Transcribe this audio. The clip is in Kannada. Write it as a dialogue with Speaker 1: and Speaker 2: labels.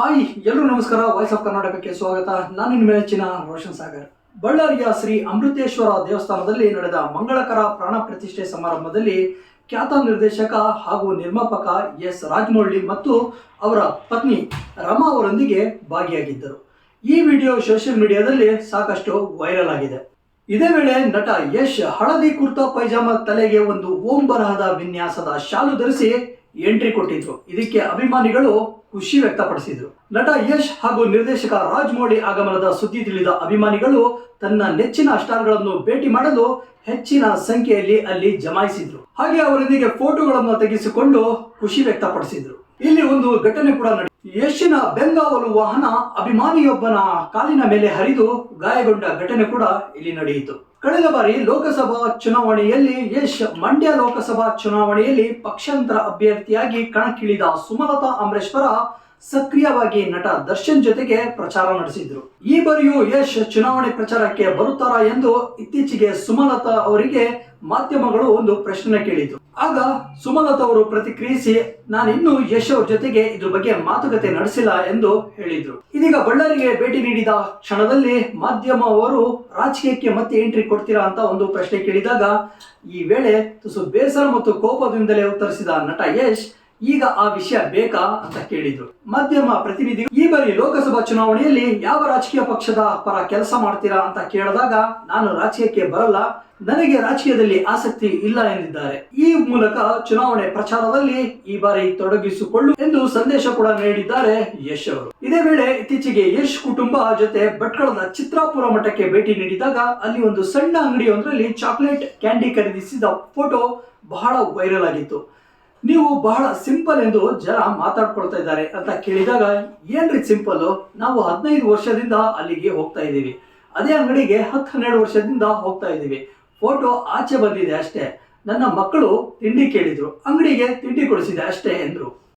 Speaker 1: ಹಾಯ್ ಎಲ್ಲರೂ ನಮಸ್ಕಾರ. ವಾಯ್ಸ್ ಆಫ್ ಕರ್ನಾಟಕಕ್ಕೆ ಸ್ವಾಗತ. ನಾನು ನಿಮ್ಮ ನೆಚ್ಚಿನ ರೋಷನ್ ಸಾಗರ್. ಬಳ್ಳಾರಿಯ ಶ್ರೀ ಅಮೃತೇಶ್ವರ ದೇವಸ್ಥಾನದಲ್ಲಿ ನಡೆದ ಮಂಗಳಕರ ಪ್ರಾಣ ಪ್ರತಿಷ್ಠೆ ಸಮಾರಂಭದಲ್ಲಿ ಖ್ಯಾತ ನಿರ್ದೇಶಕ ಹಾಗೂ ನಿರ್ಮಾಪಕ ಎಸ್. ರಾಜಮೌಳಿ ಮತ್ತು ಅವರ ಪತ್ನಿ ರಮಾ ಅವರೊಂದಿಗೆ ಭಾಗಿಯಾಗಿದ್ದರು. ಈ ವಿಡಿಯೋ ಸೋಷಿಯಲ್ ಮೀಡಿಯಾದಲ್ಲಿ ಸಾಕಷ್ಟು ವೈರಲ್ ಆಗಿದೆ. ಇದೇ ವೇಳೆ ನಟ ಯಶ್ ಹಳದಿ ಕುರ್ತಾ ಪೈಜಾಮ ತಲೆಗೆ ಒಂದು ಓಂ ಬರಹದ ವಿನ್ಯಾಸದ ಶಾಲು ಧರಿಸಿ ಎಂಟ್ರಿ ಕೊಟ್ಟಿದ್ರು. ಇದಕ್ಕೆ ಅಭಿಮಾನಿಗಳು ಖುಷಿ ವ್ಯಕ್ತಪಡಿಸಿದ್ರು. ನಟ ಯಶ್ ಹಾಗೂ ನಿರ್ದೇಶಕ ರಾಜಮೌಳಿ ಆಗಮನದ ಸುದ್ದಿ ತಿಳಿದ ಅಭಿಮಾನಿಗಳು ತನ್ನ ನೆಚ್ಚಿನ ಸ್ಟಾರ್ಗಳನ್ನು ಭೇಟಿ ಮಾಡಲು ಹೆಚ್ಚಿನ ಸಂಖ್ಯೆಯಲ್ಲಿ ಅಲ್ಲಿ ಜಮಾಯಿಸಿದ್ರು. ಹಾಗೆ ಅವರೊಂದಿಗೆ ಫೋಟೋಗಳನ್ನು ತೆಗೆಸಿಕೊಂಡು ಖುಷಿ ವ್ಯಕ್ತಪಡಿಸಿದ್ರು. ಇಲ್ಲಿ ಒಂದು ಘಟನೆ ಕೂಡ ಯಶಿನ ಬೆಂಗಾವಲು ವಾಹನ ಅಭಿಮಾನಿಯೊಬ್ಬನ ಕಾಲಿನ ಮೇಲೆ ಹರಿದು ಗಾಯಗೊಂಡ ಘಟನೆ ಕೂಡ ಇಲ್ಲಿ ನಡೆಯಿತು. ಕಳೆದ ಬಾರಿ ಲೋಕಸಭಾ ಚುನಾವಣೆಯಲ್ಲಿ ಯಶ್ ಮಂಡ್ಯ ಲೋಕಸಭಾ ಚುನಾವಣೆಯಲ್ಲಿ ಪಕ್ಷಾಂತರ ಅಭ್ಯರ್ಥಿಯಾಗಿ ಕಣಕ್ಕಿಳಿದ ಸುಮಲತಾ ಅಂಬರೀಶ್ ಪರ ಸಕ್ರಿಯವಾಗಿ ನಟ ದರ್ಶನ್ ಜೊತೆಗೆ ಪ್ರಚಾರ ನಡೆಸಿದ್ರು. ಈ ಬಾರಿಯೂ ಯಶ್ ಚುನಾವಣೆ ಪ್ರಚಾರಕ್ಕೆ ಬರುತ್ತಾರಾ ಎಂದು ಇತ್ತೀಚೆಗೆ ಸುಮಲತಾ ಅವರಿಗೆ ಮಾಧ್ಯಮಗಳು ಒಂದು ಪ್ರಶ್ನೆ ಕೇಳಿತು. ಆಗ ಸುಮಲತಾ ಅವರು ಪ್ರತಿಕ್ರಿಯಿಸಿ, ನಾನಿನ್ನೂ ಯಶ್ ಅವ್ರ ಜೊತೆಗೆ ಇದ್ರ ಬಗ್ಗೆ ಮಾತುಕತೆ ನಡೆಸಿಲ್ಲ ಎಂದು ಹೇಳಿದ್ರು. ಇದೀಗ ಬಳ್ಳಾರಿಗೆ ಭೇಟಿ ನೀಡಿದ ಕ್ಷಣದಲ್ಲಿ ಮಾಧ್ಯಮ ಅವರು ರಾಜಕೀಯಕ್ಕೆ ಮತ್ತೆ ಎಂಟ್ರಿ ಕೊಡ್ತೀರಾ ಅಂತ ಒಂದು ಪ್ರಶ್ನೆ ಕೇಳಿದಾಗ, ಈ ವೇಳೆ ತುಸು ಬೇಸರ ಮತ್ತು ಕೋಪದಿಂದಲೇ ಉತ್ತರಿಸಿದ ನಟ ಯಶ್ ಈಗ ಆ ವಿಷಯ ಬೇಕಾ ಅಂತ ಕೇಳಿದ್ರು. ಮಾಧ್ಯಮ ಪ್ರತಿನಿಧಿ, ಈ ಬಾರಿ ಲೋಕಸಭಾ ಚುನಾವಣೆಯಲ್ಲಿ ಯಾವ ರಾಜಕೀಯ ಪಕ್ಷದ ಪರ ಕೆಲಸ ಮಾಡ್ತೀರಾ ಅಂತ ಕೇಳಿದಾಗ, ನಾನು ರಾಜಕೀಯಕ್ಕೆ ಬರಲ್ಲ, ನನಗೆ ರಾಜಕೀಯದಲ್ಲಿ ಆಸಕ್ತಿ ಇಲ್ಲ ಎಂದಿದ್ದಾರೆ. ಈ ಮೂಲಕ ಚುನಾವಣೆ ಪ್ರಚಾರದಲ್ಲಿ ಈ ಬಾರಿ ತೊಡಗಿಸಿಕೊಳ್ಳು ಎಂದು ಸಂದೇಶ ಕೂಡ ನೀಡಿದ್ದಾರೆ ಯಶ್ ಅವರು. ಇದೇ ವೇಳೆ ಇತ್ತೀಚೆಗೆ ಯಶ್ ಕುಟುಂಬ ಜೊತೆ ಭಟ್ಕಳದ ಚಿತ್ರಾಪುರ ಮಠಕ್ಕೆ ಭೇಟಿ ನೀಡಿದಾಗ, ಅಲ್ಲಿ ಒಂದು ಸಣ್ಣ ಅಂಗಡಿಯೊಂದರಲ್ಲಿ ಚಾಕ್ಲೇಟ್ ಕ್ಯಾಂಡಿ ಖರೀದಿಸಿದ ಫೋಟೋ ಬಹಳ ವೈರಲ್ ಆಗಿತ್ತು. ನೀವು ಬಹಳ ಸಿಂಪಲ್ ಎಂದು ಜನ ಮಾತಾಡ್ಕೊಳ್ತಾ ಇದ್ದಾರೆ ಅಂತ ಕೇಳಿದಾಗ ಏನ್ರಿ ಸಿಂಪಲ್ ನಾವು ಹದಿನೈದು ವರ್ಷದಿಂದ ಅಲ್ಲಿಗೆ ಹೋಗ್ತಾ ಇದ್ದೀವಿ. ಅದೇ ಅಂಗಡಿಗೆ ಹತ್ತು ಹನ್ನೆರಡು ವರ್ಷದಿಂದ ಹೋಗ್ತಾ ಇದ್ದೀವಿ. ಫೋಟೋ ಆಚೆ ಬಂದಿದೆ ಅಷ್ಟೇ. ನನ್ನ ಮಕ್ಕಳು ತಿಂಡಿ ಕೇಳಿದ್ರು. ಅಂಗಡಿಗೆ ತಿಂಡಿ ಕೊಡಿಸಿದೆ ಅಷ್ಟೇ ಎಂದ್ರು.